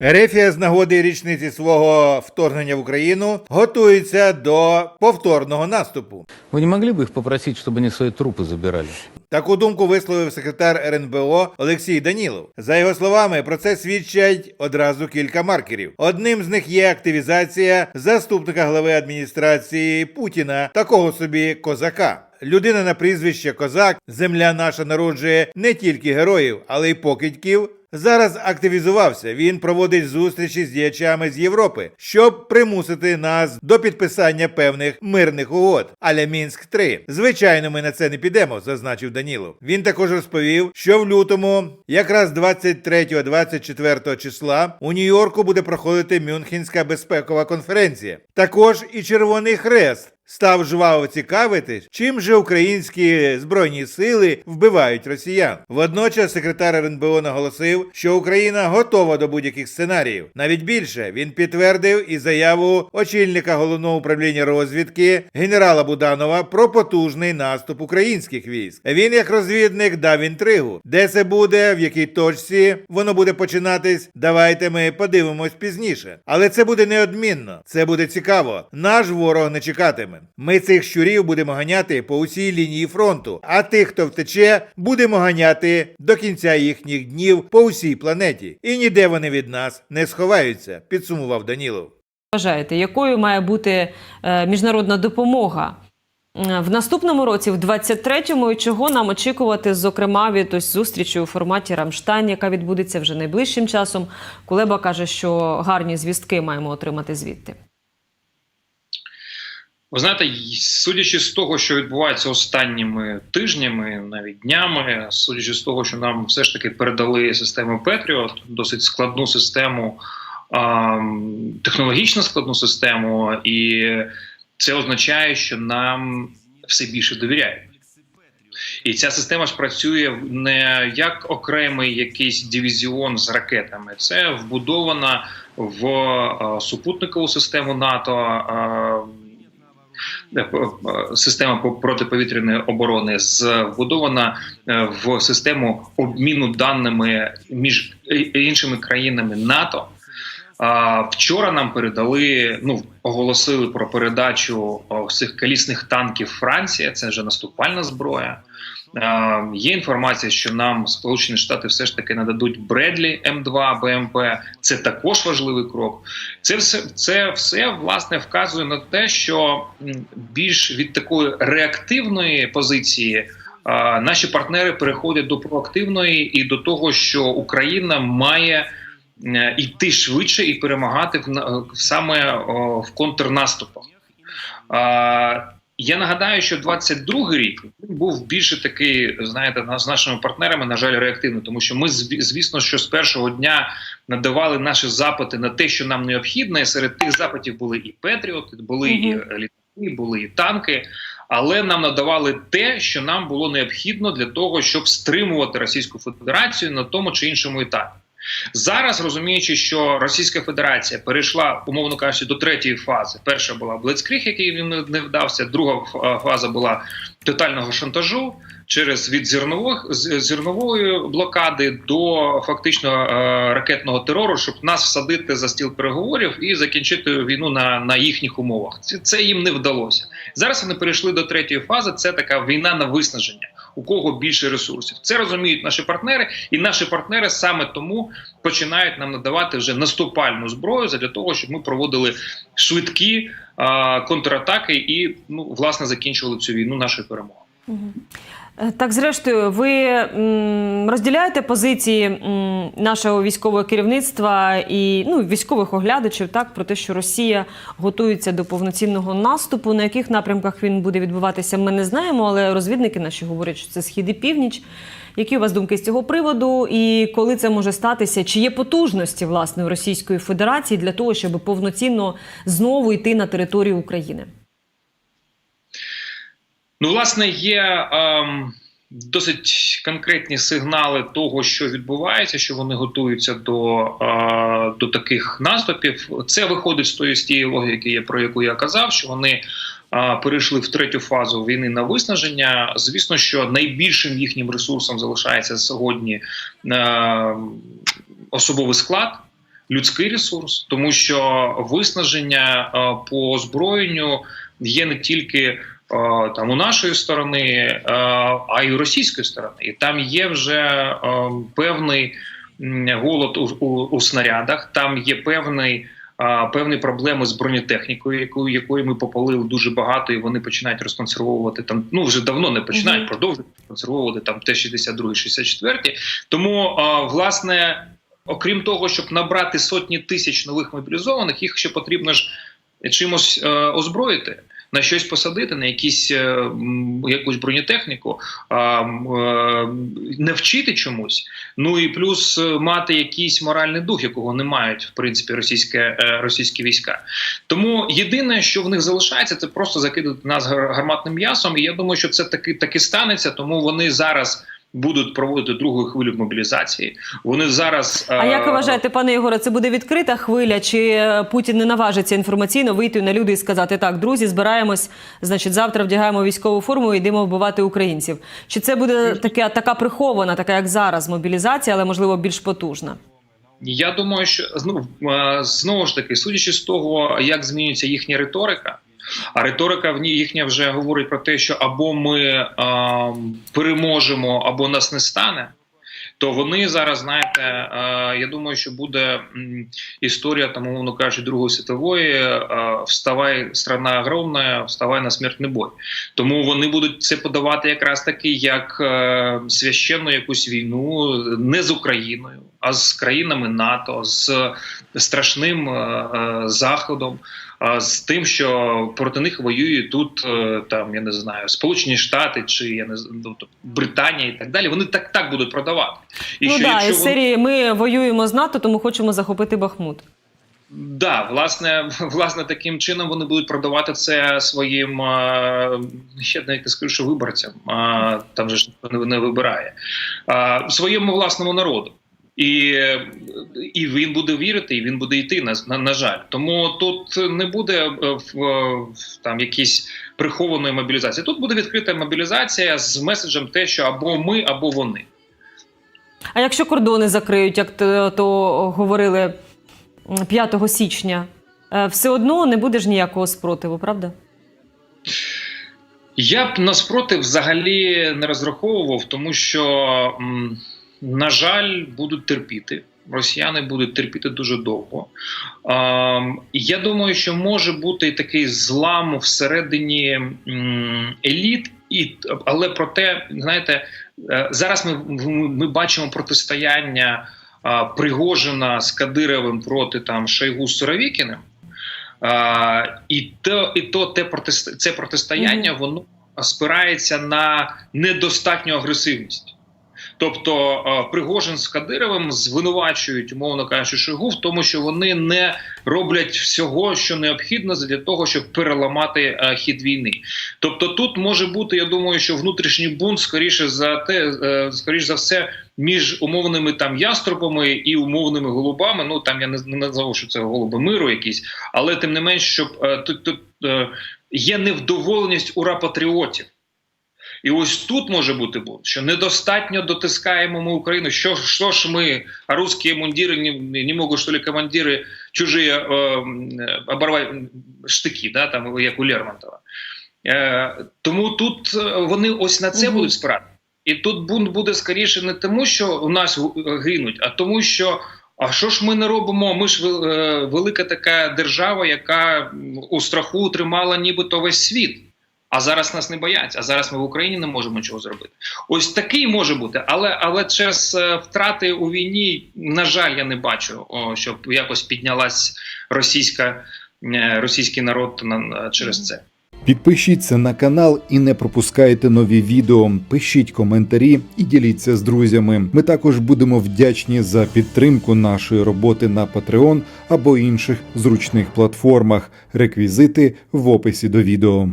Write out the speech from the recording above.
Ерефія з нагоди річниці свого вторгнення в Україну готується до повторного наступу. Вы не могли бы их попросить, чтобы они свои трупы забирали? Таку думку висловив секретар РНБО Олексій Данілов. За його словами, про це свідчать одразу кілька маркерів. Одним з них є активізація заступника глави адміністрації Путіна, такого собі козака. Людина на прізвище Козак, земля наша народжує не тільки героїв, але й покидьків. Зараз активізувався. Він проводить зустрічі з діячами з Європи, щоб примусити нас до підписання певних мирних угод. Аля Мінськ 3 Звичайно, ми на це не підемо, зазначив Данілов. Він також розповів, що в лютому, якраз 23-24 числа, у Нью-Йорку буде проходити Мюнхенська безпекова конференція. Також і Червоний Хрест став жваво цікавити, чим же українські збройні сили вбивають росіян. Водночас секретар РНБО наголосив, що Україна готова до будь-яких сценаріїв. Навіть більше він підтвердив і заяву очільника головного управління розвідки генерала Буданова про потужний наступ українських військ. Він, як розвідник, дав інтригу, де це буде, в якій точці воно буде починатись. Давайте ми подивимось пізніше. Але це буде неодмінно. Це буде цікаво. Наш ворог не чекатиме. Ми цих щурів будемо ганяти по усій лінії фронту, а тих, хто втече, будемо ганяти до кінця їхніх днів по усій планеті. І ніде вони від нас не сховаються, підсумував Данілов. вважаєте, якою має бути е, міжнародна допомога в наступному році, в 23-му, і чого нам очікувати, зокрема, від ось зустрічі у форматі Рамштайн, яка відбудеться вже найближчим часом. Кулеба каже, що гарні звістки маємо отримати звідти. Ви знаєте, судячи з того, що відбувається останніми тижнями, навіть днями, судячи з того, що нам все ж таки передали систему Patriot, досить складну систему, технологічно складну систему, і це означає, що нам все більше довіряють. І ця система ж працює не як окремий якийсь дивізіон з ракетами. Це вбудована в супутникову систему НАТО. Е, е, Система по- протиповітряної оборони з вбудована е, в систему обміну даними між іншими країнами НАТО. А, Вчора нам передали, ну оголосили про передачу цих колісних танків Франція. Це вже наступальна зброя. Є інформація, що нам Сполучені Штати все ж таки нададуть Бредлі М2 БМП. Це також важливий крок. Це все це все власне вказує на те, що більш від такої реактивної позиції. Наші партнери переходять до проактивної і до того, що Україна має е, йти швидше і перемагати в, на- саме в контрнаступах. Я нагадаю, що 22-й рік він був більше такий, знаєте, на- з нашими партнерами, на жаль, реактивний, тому що ми звісно, що з першого дня надавали наші запити на те, що нам необхідно. І серед тих запитів були і Петріоти, були і Мгм. е, літаки, були і танки. Але нам надавали те, що нам було необхідно для того, щоб стримувати Російську Федерацію на тому чи іншому етапі. Зараз розуміючи, що Російська Федерація перейшла, умовно кажучи, до третьої фази. Перша була Блицкриг, який їм не- вдався. Друга ф- фаза була тотального шантажу через від зернових зернової блокади до фактично е, ракетного терору, щоб нас всадити за стіл переговорів і закінчити війну на, на їхніх умовах. Це, це їм не вдалося. Зараз вони перейшли до третьої фази. Це така війна на виснаження. У кого більше ресурсів, це розуміють наші партнери, і наші партнери саме тому починають нам надавати вже наступальну зброю для того, щоб ми проводили швидкі контратаки і ну власне закінчували цю війну нашою перемогою. Так, зрештою, ви розділяєте позиції нашого військового керівництва і ну, військових оглядачів так про те, що Росія готується до повноцінного наступу. На яких напрямках він буде відбуватися, ми не знаємо, але розвідники наші говорять, що це схід і північ. Які у вас думки з цього приводу, і коли це може статися? Чи є потужності власне у Російської Федерації для того, щоб повноцінно знову йти на територію України? Ну, власне, є ем, досить конкретні сигнали того, що відбувається, що вони готуються до, е, до таких наступів. Це виходить з тої з тієї логіки, про яку я казав, що вони. е, Перейшли в третю фазу війни на виснаження. Звісно, що найбільшим їхнім ресурсом залишається сьогодні е, особовий склад. людський ресурс, тому що виснаження е, по озброєнню є не тільки там у нашої сторони, е, а й у російської сторони, і там є вже е, певний голод у, у, у снарядах. Там є певний. Певні проблеми з бронетехнікою, якою якої ми попалили дуже багато, і вони починають розконсервовувати там. Ну вже давно не починають Мгм. продовжують консервовувати там Т-62, 64. Тому а, власне, окрім того, щоб набрати сотні тисяч нових мобілізованих, їх ще потрібно ж чимось е, озброїти. На щось посадити, на якісь е, якусь бронетехніку, е, чомусь. Ну і плюс е, мати якийсь моральний дух, якого не мають в принципі російське російські війська. Тому єдине, що в них залишається, це просто закидати нас гар- гарматним м'ясом. І я думаю, що це таки таки станеться. Тому вони зараз будуть проводити другу хвилю мобілізації. Вони зараз А як ви е, вважаєте, пане Ігоре, це буде відкрита хвиля, чи е, Путін не наважиться інформаційно вийти на люди і сказати так, друзі, збираємось, значить, завтра вдягаємо військову форму і йдемо вбивати українців? Чи це буде така, така прихована, така як зараз, мобілізація, але можливо більш потужна? Я думаю, що знову знову ж таки, судячи з того, як змінюється їхня риторика. А риторика в ній їхня вже говорить про те, що або ми е, переможемо, або нас не стане. То вони зараз, знаєте, я думаю, що буде історія, там, умовно кажучи, Другої світової вставай, страна огромна, вставай на смертний бой. Тому вони будуть це подавати якраз таки як е, священну якусь війну не з Україною, а з країнами НАТО, з страшним е, е, заходом. З тим, що проти них воюють тут е, там, я не знаю, Сполучені Штати чи я не знаю, ну, тобто Британія і так далі. Вони так так будуть продавати. І ну що да, якщо із серії ми воюємо з НАТО, тому хочемо захопити Бахмут. Да, власне, власне, таким чином вони будуть продавати це своїм ще навіть не скажу, що виборцям. Там же ж не вибирає своєму власному народу. І, і він буде вірити, і він буде йти на, на, на жаль. Тому тут не буде е, в, в там якісь прихованої мобілізації. Тут буде відкрита мобілізація з меседжем те, що або ми, або вони. А якщо кордони закриють, як то, то говорили 5 січня, е, все одно не буде ж ніякого спротиву, правда? Я б наспроти взагалі не розраховував, тому що, м, на жаль, будуть терпіти. Росіяни будуть терпіти дуже довго. Ем, я думаю, що може бути і такий злам всередині еліт, і, але проте, знаєте, е, зараз ми, ми, бачимо протистояння а, Пригожина з Кадировим проти там Шойгу з Суровікіним. А, і то, і то те протист... це протистояння воно спирається на недостатню агресивність. Тобто е, Пригожин з Кадировим звинувачують, умовно кажучи, Шойгу в тому, що вони не роблять всього, що необхідно для того, щоб переламати е, хід війни. Тобто, тут може бути, я думаю, що внутрішній бунт скоріше за те, е, скоріш за все, між умовними там яструбами і умовними голубами. Ну там я не, не назову, що це голуби миру, якісь, але тим не менш, щоб тут, тут є невдоволеність ура патріотів. І ось тут може бути бунт, що недостатньо дотискаємо ми Україну. Що, що ж ми, а русські мундири, не, не можуть, що ли, командири чужі е, е, оборвати штики, да, там, як у Лермонтова. Е, тому тут е, вони ось на це Мгм. будуть спирати. І тут бунт буде скоріше не тому, що у нас гинуть, а тому, що а що ж ми не робимо? Ми ж е, велика така держава, яка у страху тримала нібито весь світ. А зараз нас не бояться. А зараз ми в Україні не можемо нічого зробити. Ось такий може бути, але але через е, втрати у війні, на жаль, я не бачу, о, щоб якось піднялась російська е, російський народ на, на- через це. Підпишіться на канал і не пропускайте нові відео. Пишіть коментарі і діліться з друзями. Ми також будемо вдячні за підтримку нашої роботи на Patreon або інших зручних платформах. Реквізити в описі до відео.